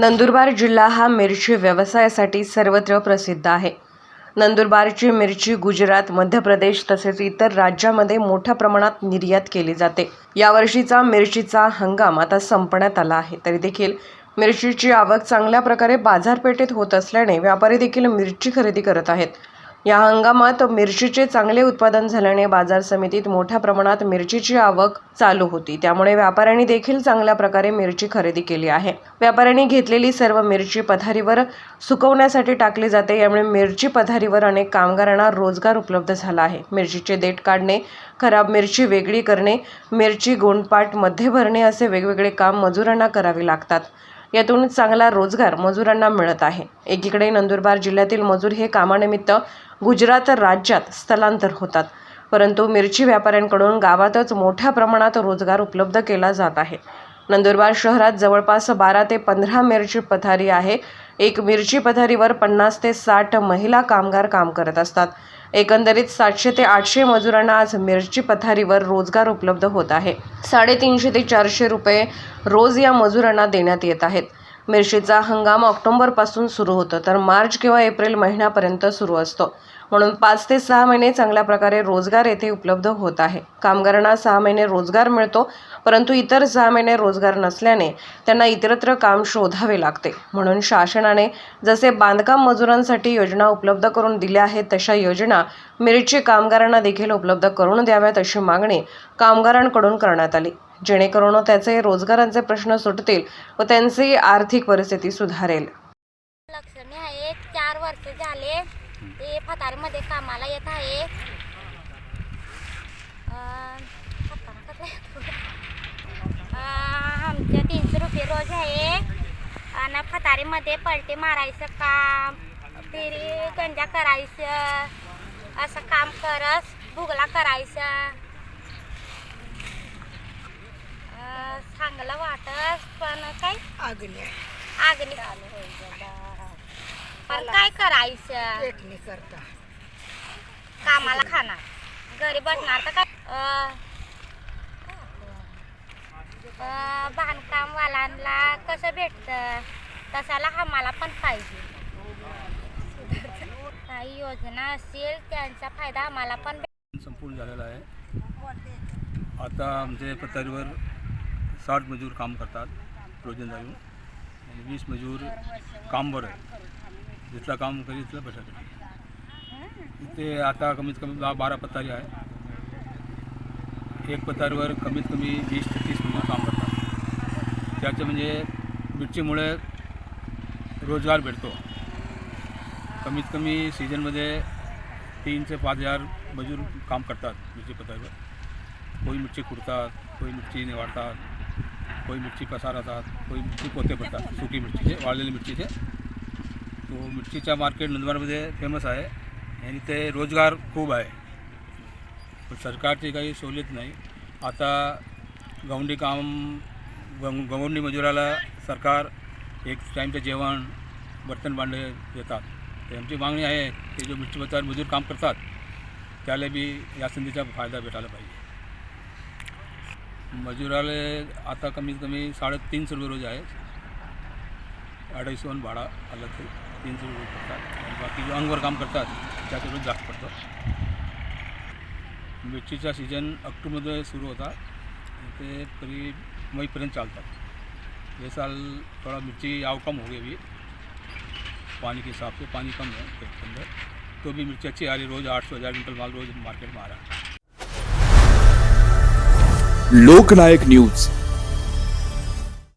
नंदुरबार जिल्हा हा मिरची व्यवसायासाठी सर्वत्र प्रसिद्ध आहे. नंदुरबारची मिरची गुजरात मध्य प्रदेश तसेच इतर राज्यामध्ये मोठ्या प्रमाणात निर्यात केली जाते. यावर्षीचा मिरचीचा हंगाम आता संपण्यात आला आहे. तरी देखील मिरचीची आवक चांगल्या प्रकारे बाजारपेठेत होत असल्याने व्यापारी देखील मिरची खरेदी करत आहेत. या हंगामात मिरचीचे चांगले उत्पादन झाल्याने बाजार समितीत मोठ्या प्रमाणात मिरचीची आवक चालू होती. त्यामुळे व्यापाऱ्यांनी देखील चांगल्या प्रकारे मिरची खरेदी केली आहे. व्यापाऱ्यांनी घेतलेली सर्व मिरची पथारीवर सुकवण्यासाठी टाकली जाते. यामुळे मिरची पथारीवर अनेक कामगारांना रोजगार उपलब्ध झाला आहे. मिरचीचे देठ काढणे खराब मिरची वेगळी करणे मिरची गोंडपाटमध्ये भरणे असे वेगवेगळे काम मजुरांना करावे लागतात. यातून चांगला रोजगार मजुरांना मिळत आहे. एकीकडे नंदुरबार जिल्ह्यातील मजूर हे कामानिमित्त गुजरात राज्यात स्थलांतर होतात. परंतु मिरची व्यापाऱ्यांकडून गावातच मोठ्या प्रमाणात रोजगार उपलब्ध केला जात आहे. नंदुरबार शहरात जवळपास बारा ते पंधरा मिरची पथारी आहे. एक मिरची पथारीवर पन्नास ते साठ महिला कामगार काम करत असतात. एकंदरीत सातशे ते आठशे मजुरांना आज मिरची पथारीवर रोजगार उपलब्ध होत आहे. साडेतीनशे ते चारशे रुपये रोज या मजुरांना देण्यात येत आहेत. मिरचीचा हंगाम ऑक्टोबरपासून सुरू होतो तर मार्च किंवा एप्रिल महिन्यापर्यंत सुरू असतो. म्हणून पाच ते सहा महिने चांगल्या प्रकारे रोजगार येथे उपलब्ध होत आहे. कामगारांना सहा महिने रोजगार मिळतो परंतु इतर सहा महिने रोजगार नसल्याने त्यांना इतरत्र काम शोधावे लागते. म्हणून शासनाने जसे बांधकाम मजुरांसाठी योजना उपलब्ध करून दिल्या आहेत तशा योजना मिरची कामगारांना देखील उपलब्ध करून द्याव्यात अशी मागणी कामगारांकडून करण्यात आली. जेणेकरून त्याचे रोजगारांचे प्रश्न सुटतील व त्यांची आर्थिक परिस्थिती सुधारेल. लक्षणे आहे. चार वर्ष झाले. ते फतारमध्ये कामाला येत आहे. आमच्या तीनशे रुपये रोज आहे. आणि फतारीमध्ये पलटे मारायचं काम फिरी गंजा करायचं असं काम करस भुगला करायचं. अं, चांगलं वाटत पण काय? आगल्या आगनी पण काय करायचं? करता. कामाला खाणार. घरी बसणार तर काय? अं, अं, बांधकामवाल्यांना कसं भेटतं? तसाला आम्हाला पण पाहिजे. काही योजना असेल त्यांचा फायदा आम्हाला पण भेट- संपूर्ण झालेला आहे. आता आमच्या पथारीवर साठ मजूर काम करतात रोजन आणि वीस मजूर कामवर आहे जिथलं काम करी तिथलं भेटायसाठी इथे आता कमीत कमी दहा बारा पथारी आहे एक पथारीवर कमीत कमी वीस ते तीस मजूर काम करतात. त्याचे म्हणजे मिरचीमुळे रोजगार भेटतो. कमीत कमी सीझनमध्ये तीन ते पाच हजार मजूर काम करतात मिरची पथारीवर. कोई मिरची कुडतात कोई मिरची निवाडतात कोई मिरची पसारतात कोई मिरची पोते पडतात सुकी मिरचीचे वाळलेली मिरचीचे तो मिरचीचा मार्केट नंदुरबारमध्ये फेमस आहे आणि ते रोजगार खूप आहे. पण सरकारची काही सवलत नाही. आता गवंडी काम गव गवंडी मजुराला सरकार एक टाईमचं जेवण बर्तन भांडे देतात. तर आमची मागणी आहे की जो मिरची पसार मजूर काम करतात त्याला बी या संधीचा फायदा भेटायला पाहिजे. मजुराले आता कमीत कमी साडेतीनशे रुपये रोज आहे. अडीचशे वन भाडा आलं तर तीनशे रुपये पडतात आणि बाकी जो अंगवर काम करतात त्याचं रोज जास्त पडतं. मिरचीचा सीजन ऑक्टोबरमध्ये सुरू होता. ते तरी मईपर्यंत चालतात. ये साल थोड़ा मिर्ची आव कम हो गई अभी पानी के हिसाब से पानी कम है खेत के अंदर तो भी मिर्ची अच्छी आ रही रोज़ आठ सौ हज़ार क्विंटल माल रोज़ मार्केट में आ रहा है. लोकनायक न्यूज.